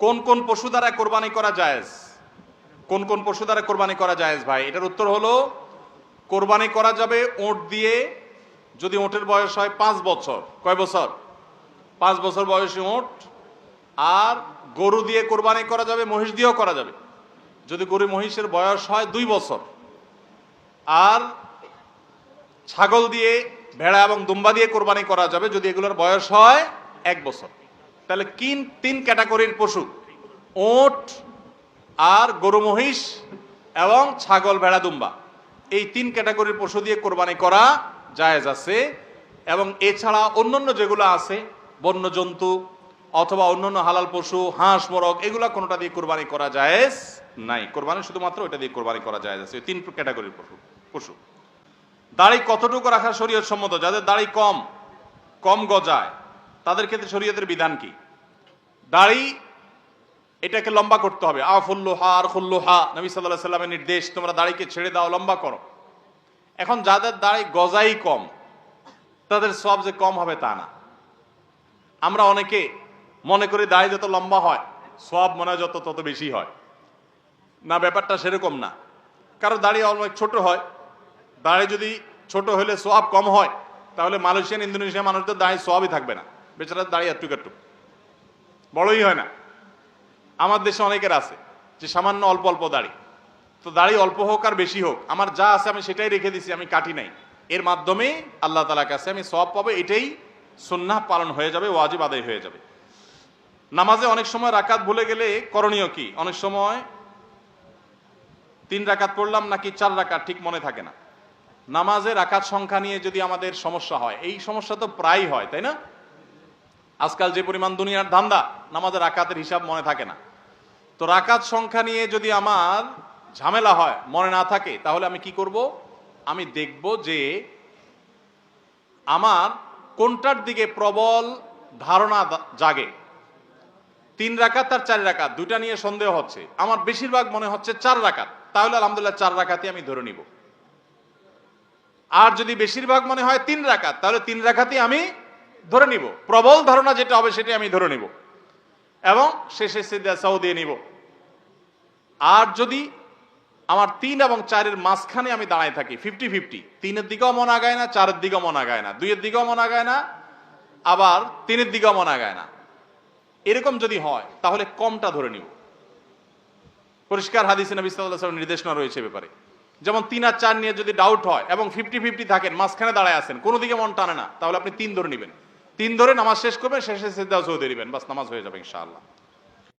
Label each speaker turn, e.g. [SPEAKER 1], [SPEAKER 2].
[SPEAKER 1] কোন কোন পশু দ্বারা কোরবানি করা জায়েজ? কোন কোন পশু দ্বারা কোরবানি করা জায়েজ ভাই? এটার উত্তর হলো, কোরবানি করা যাবে ওঁট দিয়ে যদি ওঁটের বয়স হয় পাঁচ বছর। কয় বছর? পাঁচ বছর বয়সী ওঁট। আর গরু দিয়ে কোরবানি করা যাবে, মহিষ দিয়েও করা যাবে। যদি গরু মহিষের বয়স হয় দুই বছর। আর ছাগল দিয়ে, ভেড়া এবং দুম্বা দিয়ে কোরবানি করা যাবে যদি এগুলোর বয়স হয় এক বছর। তাহলে কিন তিন ক্যাটাগরির পশু? ওট, আর গরু, মহিষ এবং ছাগল, ভেড়া, দুম্বা। এই তিন ক্যাটাগরির পশু দিয়ে কোরবানি করা জায়েজ আছে এবং এছাড়া অন্যান্য যেগুলো আছে বন্য জন্তু অথবা অন্যান্য হালাল পশু, হাঁস, মোরগ, এগুলা কোনোটা দিয়ে কোরবানি করা জায়েজ নাই। কোরবানি শুধুমাত্র ওইটা দিয়ে কোরবানি করা জায়েজ আছে। তিন ক্যাটাগরির পশু পশু। দাড়ি কতটুকু রাখা শরীয়ত সম্মত যাদের দাড়ি কম কম গজায় তাদের ক্ষেত্রে শরীয়তের বিধান কি? দাড়ি, এটাকে লম্বা করতে হবে। আফুল্লুহা আর খুল্লুহা নবী সাল্লাহ সাল্লামের নির্দেশ, তোমরা দাড়িকে ছেড়ে দাও, লম্বা করো। এখন যাদের দাড়ি গজাই কম, তাদের সব যে কম হবে তা না। আমরা অনেকে মনে করি দাড়ি যত লম্বা হয়, সব মনে যত তত বেশি হয়। না, ব্যাপারটা সেরকম না। কারও দাড়ি অনেক ছোট হয়, দাড়ি যদি ছোট হলে সোয়াব কম হয়, তাহলে মালয়েশিয়ান ইন্দোনেশিয়া মানুষদের দাড়ি সোয়াবই থাকবে না। বেচারা দাড়ি একটু একটু বড়ই হয় না। আমার দেশে অনেকের আছে, যে সামান্য অল্প অল্প দাড়ি। তো দাড়ি অল্প হোক আর বেশি হোক, আমার যা আছে আমি সেটাই রেখে দিছি, আমি কাটি নাই। এর মাধ্যমে আল্লাহ তালার কাছে আমি সব পাবো, এটাই সুন্নাহ পালন হয়ে যাবে, ওয়াজিব আদায় হয়ে যাবে। নামাজে অনেক সময় রাকাত ভুলে গেলে করণীয় কি? অনেক সময় তিন রাকাত পড়লাম নাকি চার রাকাত ঠিক মনে থাকে না। নামাজে রাকাত সংখ্যা নিয়ে যদি আমাদের সমস্যা হয়, এই সমস্যা তো প্রায় হয়, তাই না? আজকাল যে পরিমাণ দুনিয়ার ধান্দা, নামাজের রাকাতের হিসাব মনে থাকে না। তো রাকাত সংখ্যা নিয়ে যদি আমার ঝামেলা হয়, মনে না থাকে, তাহলে আমি কি করব? আমি দেখব যে আমার কোনটার দিকে প্রবল ধারণা জাগে। তিন রাকাত আর চার রাকাত দুটা নিয়ে সন্দেহ হচ্ছে। আমার বেশিরভাগ মনে হচ্ছে চার রাকাত, তাহলে আলহামদুলিল্লাহ চার রাকাতই আমি ধরে নিব। আর যদি বেশিরভাগ মনে হয় তিন রাকাত, তাহলে তিন রাকাতই আমি ধরে নিব। প্রবল ধারণা যেটা হবে সেটা আমি ধরে নিব। এবং শেষে সিদ্ধাসাও দিয়ে নিব। আর যদি আমার তিন এবং চারের মাঝখানে আমি দাঁড়ায় থাকি ফিফটি ফিফটি তিনের দিকেও মন আগায় না, চারের দিকেও মন আগায় না, দুইয়ের দিকেও মন আগায় না, আবার তিনের দিকেও মন আগায় না। এরকম যদি হয়, তাহলে কমটা ধরে নিব। পরিষ্কার হাদিসে নবী ওয়াসাল্লাম নির্দেশনা রয়েছে ব্যাপারে। যেমন তিন আর চার নিয়ে যদি ডাউট হয় এবং ফিফটি ফিফটি থাকেন, মাঝখানে দাঁড়ায় আছেন, কোনো দিকে মন টানে না, তাহলে আপনি তিন ধরে নেবেন। তিন ধরে নামাজ শেষ করবেন শেষে সিদ্ধা চৌধুরী দিবেন বাস নামাজ হয়ে যাবে ইনশাআল্লাহ।